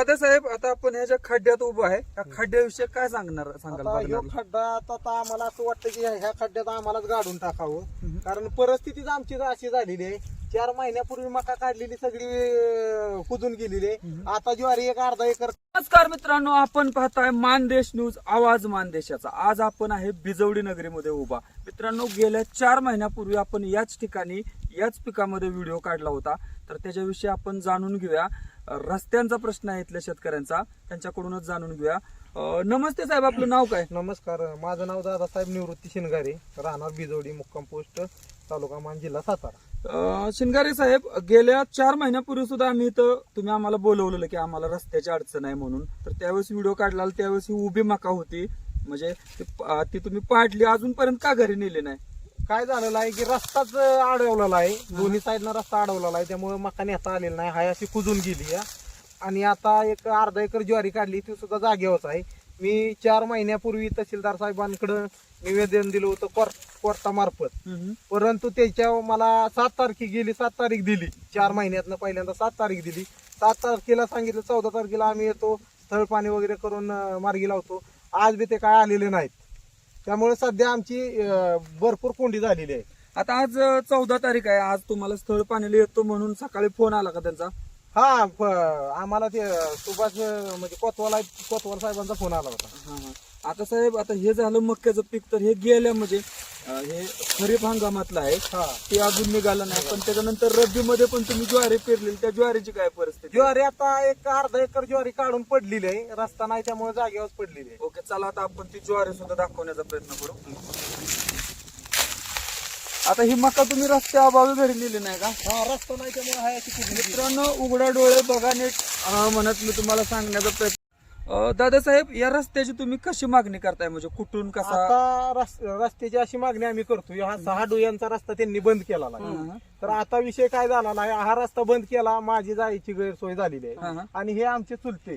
दादासाहेब आता आपण ह्या ज्या खड्ड्यात उभं आहे त्या खड्ड्याविषयी काय सांगणार सांगाल आता ह्यो बघणाऱ्याला? खड्डा आता आता आम्हाला असं वाटतं की ह्या खड्ड्यात आम्हालाच गाडून टाकावं. कारण परिस्थितीच आमची अशी झालेली आहे. चार महिन्यापूर्वी मका काढलेली सगळी अं, कुजून गेलेली आहे. आता ज्वारी एक अर्धा एकर नमस्कार मित्रांनो आपण पाहताय मानदेश न्यूज आवाज मानदेशाचा. आज आपण आहे बिजवडी नगरीमध्ये उभा. मित्रांनो गेल्या चार महिन्यापूर्वी आपण याच ठिकाणी याच पिकामध्ये व्हिडिओ काढला होता. तर त्याच्याविषयी आपण जाणून घेऊया. रस्त्यांचा प्रश्न आहे इथल्या शेतकऱ्यांचा. त्यांच्याकडूनच जाणून घेऊया. अं, नमस्ते साहेब आपलं नाव काय? नमस्कार. माझं नाव दादासाहेब निवृत्ती शिनगारे राहणार बिजोडी मुक्काम पोस्ट तालुका मान जिल्हा सातारा. अं, शिंगारे साहेब गेल्या चार महिन्यापूर्वी सुद्धा आम्ही इथं तुम्ही आम्हाला बोलवलेलं की आम्हाला रस्त्याची अडचण आहे म्हणून. तर त्यावेळेस व्हिडिओ काढला त्यावेळेस ही उभी मका होती. म्हणजे ती प- ती तुम्ही पाडली. अजूनपर्यंत का घरी नेली नाही? काय झालेलं आहे की रस्ताच अडवलेला आहे. दोन्ही साईडनं रस्ता अडवलेला आहे. त्यामुळे मका नेता आलेला नाही. हाय अशी कुजून गेली. आणि आता एक अर्धा एकर ज्वारी काढली ती सुद्धा जागेवरच आहे. मी चार महिन्यापूर्वी तहसीलदार साहेबांकडे निवेदन दिलं होतं कोर्ट कोर्टामार्फत. परंतु त्याच्यावर मला सात तारखे गेली सात तारीख दिली. चार महिन्यातनं पहिल्यांदा सात तारीख दिली. सात तारखेला सांगितलं चौदा तारखेला आम्ही येतो स्थळ पाणी वगैरे करून मार्गी लावतो. आज बी ते काय आलेले नाहीत. त्यामुळे सध्या आमची अं, भरपूर कोंडी झालेली आहे. आता आज चौदा तारीख आहे. आज तुम्हाला स्थळ पाण्याला येतो म्हणून सकाळी फोन आला का त्यांचा? हा प- आम्हाला ते सुभाष अं, म्हणजे कोतवाल कोतवाल साहेबांचा फोन आला होता. आता साहेब आता हे झालं मक्याचं पीक तर हे गेल्या म्हणजे अं, हे खरीप हंगामातलं आहे. हा. ते अजून निघालं नाही पण त्याच्यानंतर रब्बीमध्ये पण तुम्ही ज्वारी पेरलेली त्या ज्वारीची काय परिस्थिती ज्वारी आता एक अर्धा एकर ज्वारी काढून पडलेली आहे. रस्ता नाही त्यामुळे जागेवर पडलेली आहे. ओके चला आता आपण ती ज्वारी सुद्धा दाखवण्याचा प्रयत्न करू. आता ही मका तुम्ही रस्त्या अभावी घरी नेली नाही का? हा रस्ता नाही त्यामुळे. मित्रांनो उघडा डोळे बघा नीट. म्हणत मी तुम्हाला सांगण्याचा प्रयत्न अं, दादासाहेब या रस्त्याची तुम्ही कशी मागणी करताय? म्हणजे कुठून कसा आता रस- रस्त्याची अशी मागणी आम्ही करतो हा सहा डोयांचा रस्ता त्यांनी बंद केला हं. तर आता विषय काय झाला आहे हा रस्ता बंद केला माझी जायची गैरसोय झालेली आहे. हं. आणि हे आमचे चुलते.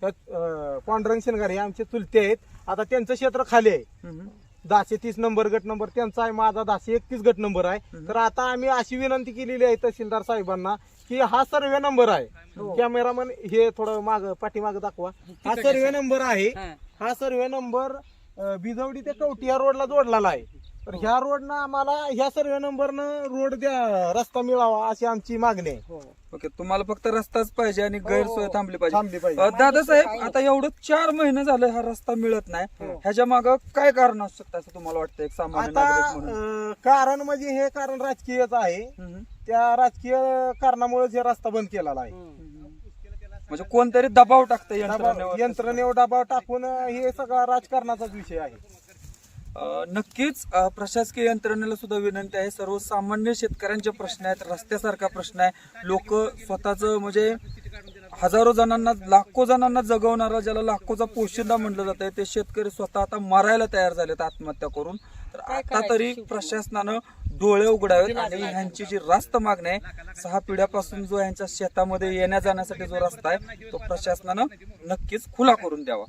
त्यात, अं, पांडुरंग शेनगार हे आमचे चुलते आहेत. आता त्यांचं क्षेत्र खाली आहे. हम्म. दहाशे तीस नंबर गट नंबर त्यांचा आहे माझा दहाशे एकतीस गट नंबर आहे. तर आता आम्ही अशी विनंती केलेली आहे तहसीलदार साहेबांना की हा सर्वे नंबर आहे. कॅमेरामन हे थोडं माग पाठीमाग दाखवा. हा सर्वे नंबर आहे. हा. सर्वे नंबर बिजवडी ते कवटी या रोडला जोडलेला आहे. तर ह्या रोडनं आम्हाला ह्या सर्वे नंबरनं रोड द्या रस्ता मिळावा अशी आमची मागणी आहे. ओके तुम्हाला फक्त रस्ताच पाहिजे आणि गैरसोय थांबली पाहिजे. थांबली पाहिजे. अं, दादासाहेब आता एवढं चार महिने झालं हा रस्ता मिळत नाही. ह्याच्या माग काय कारण असू शकतं असं तुम्हाला वाटतं एक सामान्य आता नागरिक म्हणून? अं, कारण म्हणजे हे कारण राजकीयच आहे. हम्म. त्या राजकीय कारणामुळेच हे रस्ता बंद केलेला आहे. म्हणजे कोणतरी दबाव टाकतं दबाव- यंत्रणेवर. यंत्रणेवर दबाव टाकून अं, हे सगळा राजकारणाचाच विषय आहे. नक्कीच प्रशासकीय यंत्रणेला सुद्धा विनंती आहे. सर्वसामान्य शेतकऱ्यांचे प्रश्न आहेत रस्त्यासारखा प्रश्न आहे. लोक स्वतःच म्हणजे हजारो जणांना लाखो जणांना जगवणारा ज्याला लाखोचा पोशिंदा म्हटलं जात आहे ते शेतकरी स्वतः आता मरायला तयार झालेत आत्महत्या करून. तर आता तरी प्रशासनानं डोळे उघडावेत आणि ह्यांची जी रास्त मागणी आहे सहा पिढ्यापासून जो ह्यांच्या शेतामध्ये येण्या जाण्यासाठी जो रस्ता आहे तो प्रशासनानं नक्कीच खुला करून द्यावा.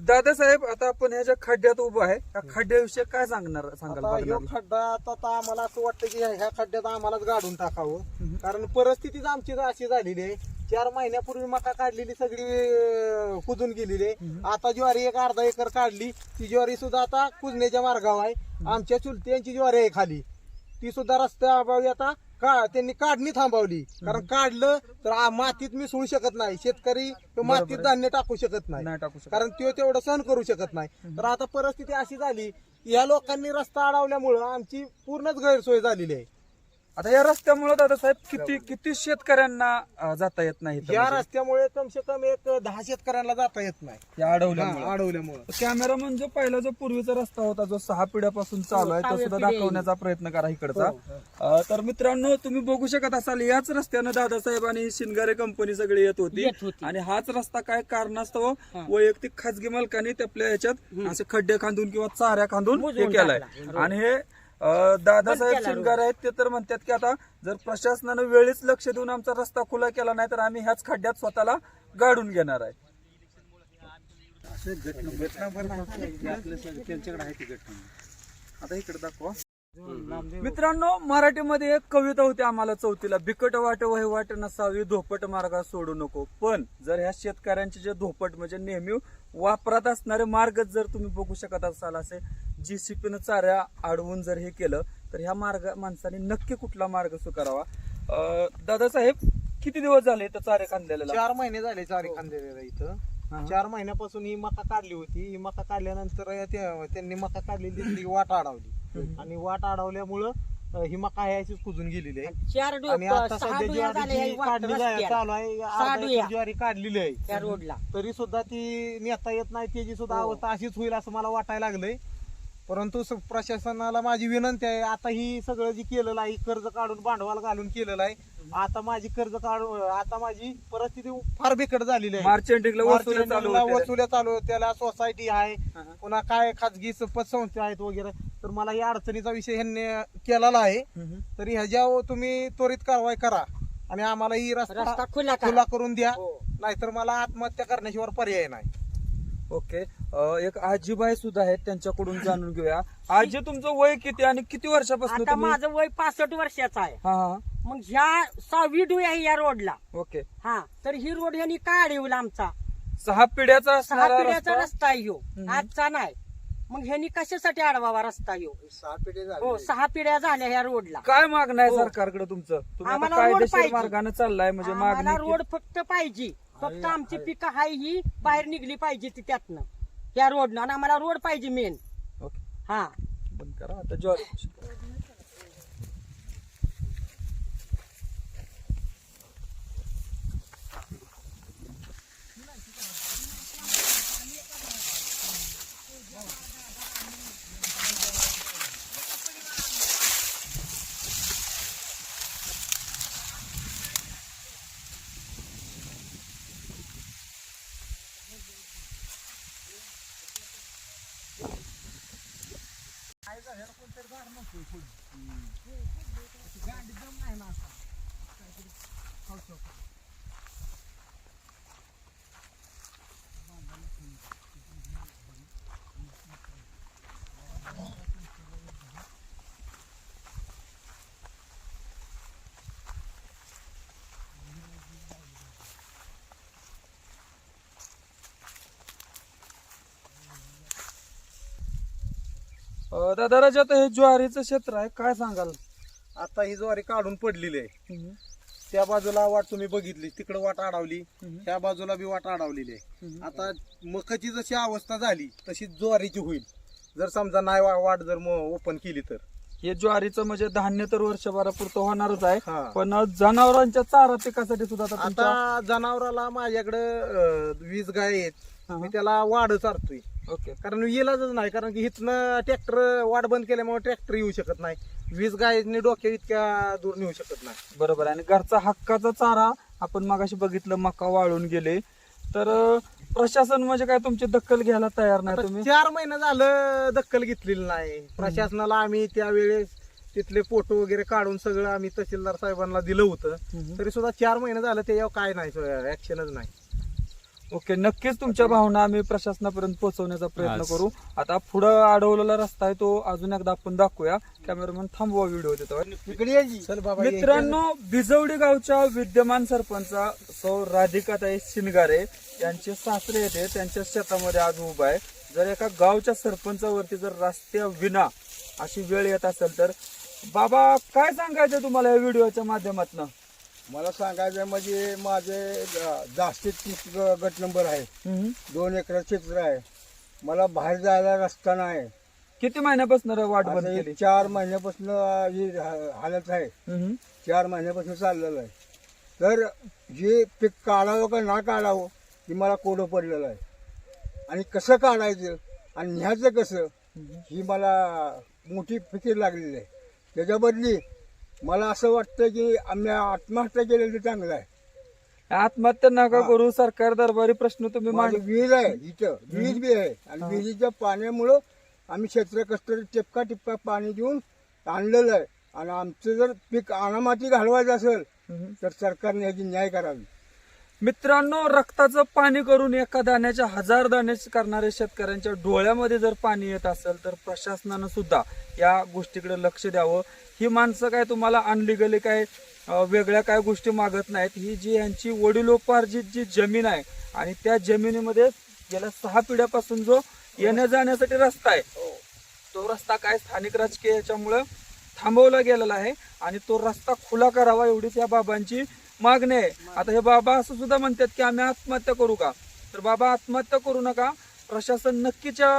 दादासाहेब आता आपण ह्या ज्या खड्ड्यात उभं आहे त्या खड्ड्याविषयी काय सांगणार सांगाल ह्यो बघणाऱ्याला? खड्डा आता आता आम्हाला असं वाटतं की ह्या खड्ड्यात आम्हालाच गाडून टाकावं. कारण परिस्थितीच आमची अशी झालेली आहे. चार महिन्यापूर्वी मका काढलेली सगळी अं, कुजून गेलेली आहे. आता ज्वारी एक अर्धा एकर काढली. ती ज्वारी सुद्धा आता कुजण्याच्या मार्गावर आहे. आमच्या चुलत्यांची ज्वारी आहे खाली. ती सुद्धा रस्त्या अभावी आता का त्यांनी काढणी थांबवली. कारण काढलं तर आ- मातीत मिसळू शकत नाही. शेतकरी तो मातीत धान्य टाकू शकत नाही. नाही टाकू शकत. कारण तो तेवढं सहन करू शकत नाही. तर आता परिस्थिती अशी झाली की या लोकांनी रस्ता अडवल्यामुळं आमची पूर्णच गैरसोय झालेली आहे. आता या रस्त्यामुळे दादासाहेब किती किती शेतकऱ्यांना अं, जाता येत नाही इथं या म्हणजे? रस्त्यामुळे कम से कम एक दहा शेतकऱ्यांना जाता येत नाही. या अडवल्यामुळे. हा, अडवल्यामुळं. कॅमेरामन जो पहिला जो पूर्वीचा रस्ता होता जो सहा पिढ्यापासून चालू आहे तो सुद्धा दाखवण्याचा प्रयत्न करा इकडचा. अं, तर मित्रांनो तुम्ही बघू शकत असाल याच रस्त्यानं दादासाहेब आणि शिनगारे कंपनी सगळी येत होती. आणि हाच रस्ता काय कारणास्तव? वैयक्तिक खाजगी मालकांनी ते आपल्या ह्याच्यात असे खड्डे खांदून किंवा चाऱ्या खांदून हे केलंय. आणि हे अं, दादासाहेब शिनगारे आहेत ते तर म्हणतात की आता जर प्रशासनानं वेळीच लक्ष देऊन आमचा रस्ता खुला केला नाही तर आम्ही ह्याच खड्ड्यात स्वतःला गाडून घेणार आहे. आता इकडे दाखवा. मित्रांनो मराठीमध्ये एक कविता होती आम्हाला चौथीला बिकट वाट वहिवाट नसावी धोपट मार्ग सोडू नको. पण जर ह्या शेतकऱ्यांचे जे धोपट म्हणजे नेहमी वापरात असणारे मार्ग जर तुम्ही बघू शकत असाल असे जीसीपीनं चाऱ्या अडवून जर हे केलं तर ह्या मार्ग माणसाने नक्की कुठला मार्ग स्वीकारावा दादासाहेब किती दिवस झाले इथं चारे खांद्याला चार महिने झाले चारी खांदेला इथं हा. चार महिन्यापासून ही मका काढली होती ही मका काढल्यानंतर त्यांनी मका काढलेली ती वाट अडवली हम्म. आणि वाट अडवल्यामुळं अं, ही मका ह्याचीच कुजून गेलेली आहे चार डो- आणि आता सहा सध्या डोया काढली वाटतं रस्त्याला. चालू आहे सहा अर्धा एकर डोया. ज्वारी काढलेली आहे त्या रोडला तरी सुद्धा ती नेता येत नाही त्याची सुद्धा हो. अवस्था अशीच होईल असं मला वाटायला लागलंय परंतु स- प्रशासनाला माझी विनंती आहे आता ही सगळं जी केलेलं आहे कर्ज काढून भांडवल घालून केलेलं आहे आता माझी कर्ज काढून आता माझी परिस्थिती फार बिकट झालेली आहे मार्च एंडिंगला वसुली मार्च चालू एंडिंगला होत्या. वसुल्या चालू त्याला सोसायटी आहे हा, हा. पुन्हा काय खाजगी पतसंस्था आहेत वगैरे तर मला या अडचणीचा विषय ह्यांनी केलेला आहे. तरी ह्याच्यावर तुम्ही त्वरित कारवाई करा आणि आम्हाला ही रस्ता रस्ता खुला करा. खुला करून द्या हो. नाहीतर मला आत्महत्या करण्याशिवाय पर्याय नाही ओके. अं, एक आजीबाई सुद्धा आहेत त्यांच्याकडून जाणून घेऊया. आजी तुमचं वय किती आणि किती वर्षापासून आता तुम्ही माझं वय पासष्ट वर्षाचं आहे. हा हा. मग ह्या सहावी डोई आहे या रोडला. ओके. हा तर ही रोड ह्यांनी का अडवला आमचा. सहा पिढ्याचा सहा असणारा पिढ्याचा रस्ता. रस्ता आहे ह्यो. हम्म. आजचा नाही. मग ह्यांनी कशासाठी अडवावा रस्ता ह्यो? हो सहा पिढ्या झाल्या ह्या रोडला. काय मागणं आहे हो. सरकारकडे तुमचं? तुम्ही आता आम्हाला रोड कायदेशीर पाहिजे. मार्गाने चाललाय म्हणजे आम्हाला मागणी रोड फक्त पाहिजे. फक्त आमची पिकं हाय ही बाहेर निघली पाहिजे ती त्यातनं. या रोडनं. आणि आम्हाला रोड पाहिजे मेन हा. बंद करा. आता ज्वारी दादा राजा आता हे ज्वारीचं क्षेत्र आहे काय सांगाल आता ही ज्वारी काढून पडलेली आहे. त्या बाजूला वाट तुम्ही बघितली तिकडे वाट अडवली. त्या बाजूला बी वाट अडवलेली आहे. आता मकाची जशी अवस्था झाली तशी ज्वारीची होईल जर समजा नाही वा- वाट जर ओपन केली तर हे ज्वारीचं म्हणजे धान्य तर वर्षभरापुरतं होणारच आहे. पण जनावरांच्या चारा पिकासाठी सुद्धा आता तुमच्या आता जनावराला माझ्याकडे वीज गाय आहेत हा. मी त्याला वाढ चारतोय ओके. कारण इलाजच नाही कारण की इथनं ट्रॅक्टर वाट बंद केल्यामुळे ट्रॅक्टर येऊ शकत नाही. वीज गायनी डोक्या इतक्या दूर नेऊ शकत नाही. बरोबर आणि घरचा हक्काचा चारा आपण मगाशी बघितलं मका वाळून गेले. तर प्रशासन म्हणजे काय तुमची दखल घ्यायला तयार नाही तुम्ही? चार महिने झालं दखल घेतलेली नाही. प्रशासनाला आम्ही त्यावेळेस तिथले फोटो वगैरे काढून सगळं आम्ही तहसीलदार साहेबांना दिलं होतं. तरी सुद्धा चार महिने झालं त्याच्यावर काय नाही ऍक्शनच नाही. ओके नक्कीच तुमच्या भावना आम्ही प्रशासनापर्यंत पोहोचवण्याचा प्रयत्न आज. करू. आता पुढं अडवलेला रस्ता आहे तो अजून एकदा आपण दाखवूया. कॅमेरामॅन थांबवा व्हिडिओ देतो चल बाबा ये. मित्रांनो बिजवडी गावच्या विद्यमान सरपंचा सौ राधिकाताई शिनगारे यांचे सासरे येते त्यांच्या शेतामध्ये आज उभा आहे. जर एका गावच्या सरपंचावरती जर रस्त्या विना अशी वेळ येत असेल तर बाबा काय सांगायचं तुम्हाला या व्हिडिओच्या माध्यमातून? मला सांगायचं म्हणजे माझे जास्तीत तीस गट नंबर आहे. दोन एकर क्षेत्र आहे. मला बाहेर जायला रस्ता नाही. किती महिन्यापासून वाट बंद केली? चार महिन्यापासून ही हा- हालत आहे. हम्म. चार महिन्यापासून चाललेलं आहे. तर जे पीक काढावं का ना काढावं हे मला कोडं पडलेलं आहे. आणि कसं काढायचं आणि न्यायचं कसं ही मला मोठी फिकीर लागलेली आहे. त्याच्या बदली मला असं वाटतं की आम्ही आत्महत्या केलेलं ते चांगलं आहे. आत्महत्या नका करू सरकार दरबारी प्रश्न तुम्ही माझं मांड. विहीर आहे इथं विहीर बी आहे. आणि विहिरीच्या पाण्यामुळं आम्ही क्षेत्र कष्ट टिपका टिपका पाणी देऊन आणलेलं आहे. आणि आमचं जर पीक अनामाती घालवायचं असेल हम्म. तर सरकारने याची न्याय करावी. मित्रांनो रक्ताचं पाणी करून एका दाण्याच्या हजार दाणे करणाऱ्या शेतकऱ्यांच्या डोळ्यामध्ये जर पाणी येत असेल तर प्रशासनानं सुद्धा या गोष्टीकडे लक्ष द्यावं. ही माणसं काय तुम्हाला अनलिगली काय? अं, वेगळ्या काय गोष्टी मागत नाहीत. ही जी यांची वडिलोपार्जित जी जमीन आहे आणि त्या जमिनीमध्ये गेल्या सहा पिढ्यापासून जो येण्या जाण्यासाठी रस्ता आहे तो रस्ता काय स्थानिक राजकीय याच्यामुळं थांबवला गेलेला आहे आणि तो रस्ता खुला करावा एवढीच या बाबांची मागणी. आहे आता हे बाबा असं सुद्धा म्हणतात की आम्ही आत्महत्या करू का? तर बाबा आत्महत्या करू नका. प्रशासन नक्कीच्या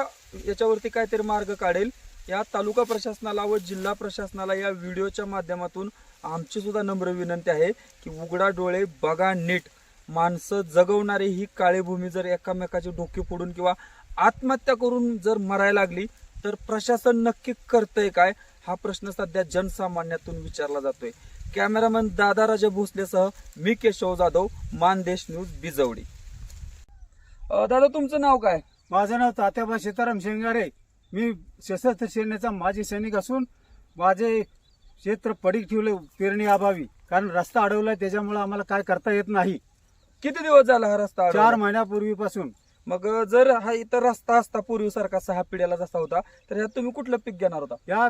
याच्यावरती काहीतरी मार्ग काढेल. या तालुका प्रशासनाला व जिल्हा प्रशासनाला या व्हिडिओच्या माध्यमातून आमची सुद्धा नम्र विनंती आहे की उघडा डोळे बघा नीट. माणसं जगवणारी ही काळी भूमी जर एकामेकाची डोके फोडून किंवा आत्महत्या करून जर मरायला लागली तर प्रशासन नक्की करतंय काय? हा प्रश्न सध्या जनसामान्यातून विचारला जातोय. कॅमेरामन दादाराजे भोसलेसह मी केशव जाधव मानदेश न्यूज बिजवडी. दादा तुमचं नाव काय? माझं नाव तात्याबा सीताराम शेंगारे. मी सशस्त्र सेनेचा माजी सैनिक असून माझे क्षेत्र पडीक ठेवले पेरणी अभावी. कारण रस्ता अडवलाय त्याच्यामुळे आम्हाला काय करता येत नाही. किती दिवस झाला हा रस्ता चार अडवला? महिन्यापूर्वीपासून. मग जर हा इतर रस्ता असता पूर्वीसारखा सहा पिढ्याला जसा होता तर ह्यात तुम्ही कुठलं पीक घेणार होता? या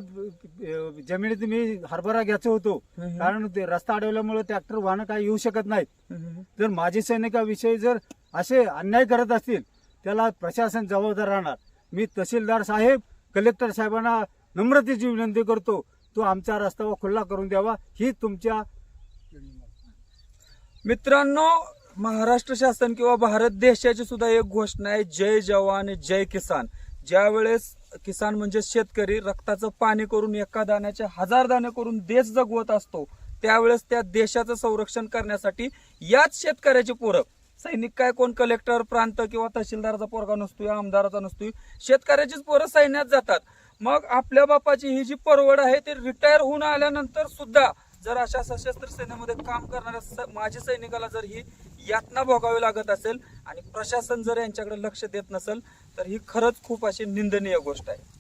जमिनीत मी हरभरा घ्यायचो होतो. कारण ते रस्ता अडवल्यामुळे ट्रॅक्टर वाहनं काही येऊ शकत नाहीत. जर माजी सैनिकाविषयी जर असे अन्याय करत असतील त्याला प्रशासन जबाबदार राहणार. मी तहसीलदार साहेब कलेक्टर साहेबांना नम्रतेची विनंती करतो तो आमचा रस्ता खुल्ला करून द्यावा. ही तुमच्या मित्रांनो महाराष्ट्र शासन किंवा भारत देशाची सुद्धा एक घोषणा आहे जय जवान जय किसान. ज्या वेळेस किसान म्हणजे शेतकरी रक्ताचं पाणी करून एका दाण्याचे हजार दाणे करून देश जगवत असतो त्यावेळेस त्या देशाचं संरक्षण करण्यासाठी याच शेतकऱ्याचे पोरं. सैनिक काय कोण? कलेक्टर प्रांत किंवा तहसीलदाराचा पोरगा नसतोय आमदाराचा नसतोय शेतकऱ्याचीच पोरं सैन्यात जातात. मग आपल्या बापाची ही जी परवड आहे ती रिटायर होऊन आल्यानंतर सुद्धा जर अशा सशस्त्र सेनेमध्ये काम करणाऱ्या स- माजी सैनिकाला जर ही यातना भोगावी लागत असेल आणि प्रशासन जर यांच्याकडे लक्ष देत नसेल तर ही खरंच खूप अशी निंदनीय गोष्ट आहे.